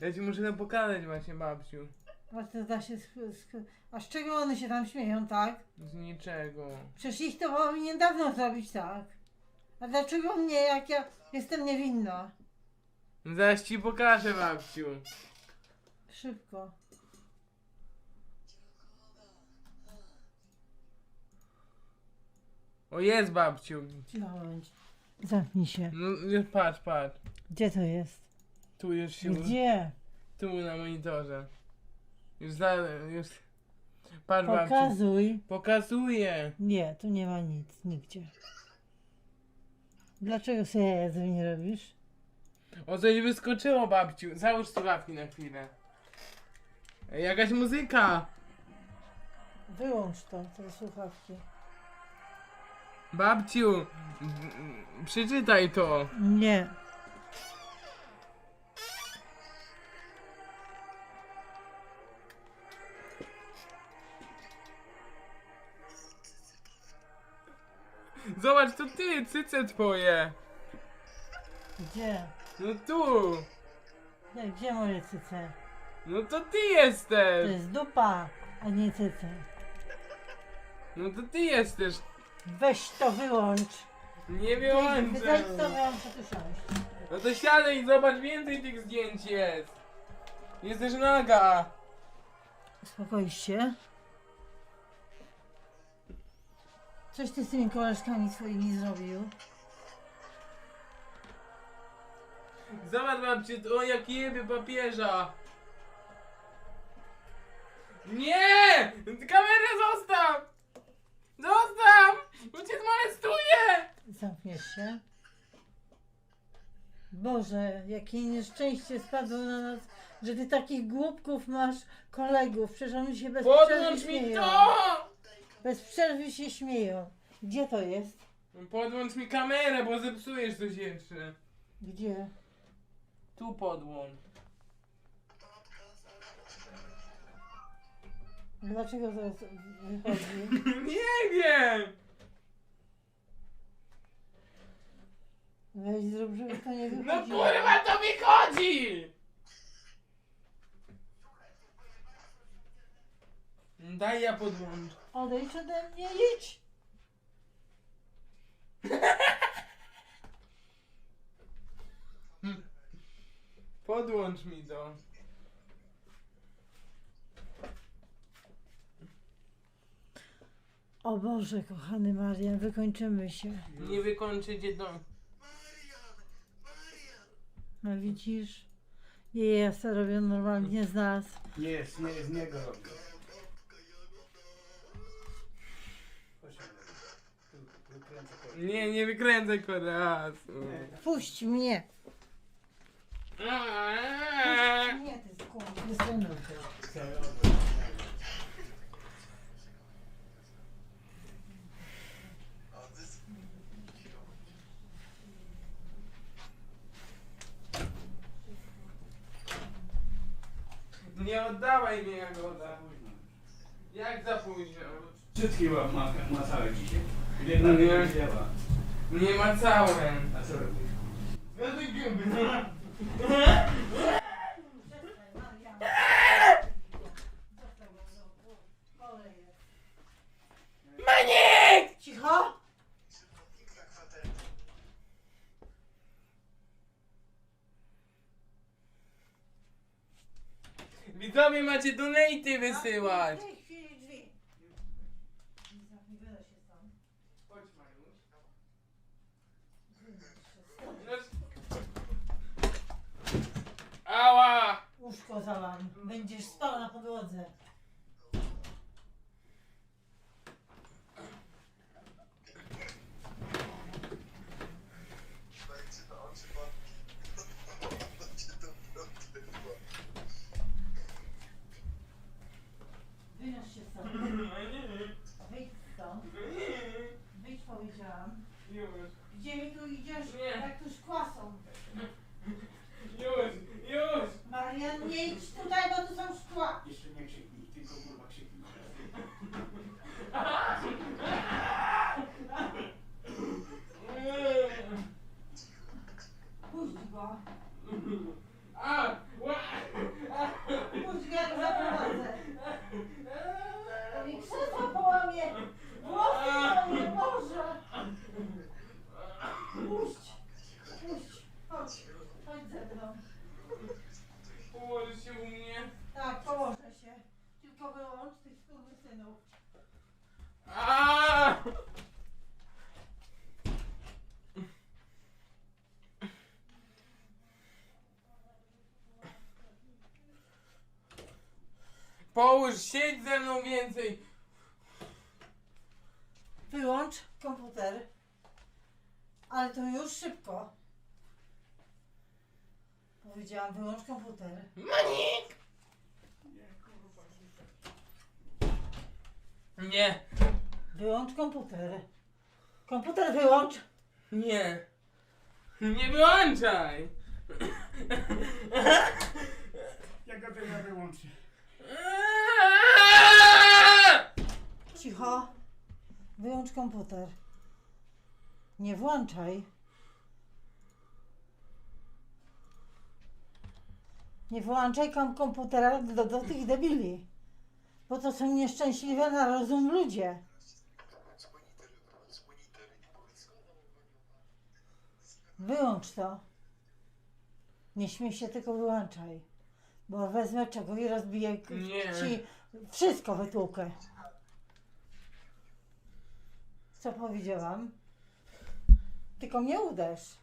Ja ci muszę tam pokazać właśnie, babciu. A to da się A z czego one się tam śmieją, tak? Z niczego. Przecież ich to powinien dawno zrobić, tak? A dlaczego mnie, jak ja jestem niewinna? Zaraz ci pokażę, babciu. Szybko. O, jest babciu. Cicho bądź. Zamknij się. No, patrz, patrz. Gdzie to jest? Tu już się... Gdzie? Tu na monitorze. Już za... już... Patrz, babciu. Pokazuj. Pokazuję. Nie, tu nie ma nic, nigdzie. Dlaczego sobie jaja nie robisz? O, coś wyskoczyło, babciu. Załóż słuchawki na chwilę. Ej, Jakaś muzyka. Wyłącz to, te słuchawki. Babciu, przeczytaj to. Nie. Zobacz, to ty, cyce twoje. Gdzie? No tu. Nie, gdzie moje cyce? No to ty To jesteś. jest dupa, a nie cyce. No to ty jesteś. Weź to wyłącz. Nie Weź wyłączę. to wyłącz, tu siąść. No to siadaj i zobacz, więcej tych zdjęć jest. Jesteś naga. Uspokoisz się. Coś ty z tymi koleżkami swoimi zrobił. Zobacz babciu, o jak jebie papieża. Nie! Kamerę zostaw! Zostaw! Bo cię zmolestuję! Zamkniesz się. Boże, jakie nieszczęście spadło na nas, że ty takich głupków masz kolegów. Przecież oni się bez przerwy Podłącz mi śmieją. to! Bez przerwy się śmieją. Gdzie to jest? Podłącz mi kamerę, bo zepsujesz coś jeszcze. Gdzie? Tu podłącz. Dlaczego to jest- wychodzi? Nie wiem! Weź zrób, żeby to nie No wychodziło. kurwa to mi chodzi! Daj ja podłączę. Odejdź ode mnie, idź! Podłącz mi to. O Boże, kochany Marian, wykończymy się. Nie wykończycie to. No widzisz? Jej ja robią normalnie z nas. Nie, z, nie, z niego robię. Nie, nie wykręcaj korasu. Puść mnie! Puść mnie, ty skurwysynu. Obraz. Nie oddawaj mi Jagoda. Jak za późno? Wszystkie ma, ma, macałe dzisiaj. Na nie. nie wzięła. Nie ma całym. A co robisz? No ty gęby. Maniek! Cicho! Widzowie macie donaty wysyłać. Ała! Łóżko zalam. Będziesz spał na podłodze. Wynoś się stąd. Wyjdź stąd. Wyjdź powiedziałam. Już, Gdzie mi tu idziesz? Nie. Jak tu szkła są. już, już! Marian, nie idź tutaj, bo tu są szkła. Jeszcze nie krzyknij, tylko kurwa krzyknij. Puść go. A! Ła! szybko wyłącz tych skurwysynów. Aaaa! Połóż, siedź ze mną więcej. Wyłącz komputer. Ale to już szybko. Powiedziałam, wyłącz komputer. Manik! Nie, Wyłącz komputer. Komputer wyłącz. nie. Nie wyłączaj. Jak go to ja wyłączę? Cicho. Wyłącz komputer. Nie włączaj. Nie włączaj kom komputera do, do tych debili. Bo to są nieszczęśliwe na rozum ludzie. Wyłącz to. Nie śmiej się, tylko wyłączaj. Bo wezmę czego i rozbiję ci wszystko wytłukę. Co powiedziałam? Tylko mnie uderz.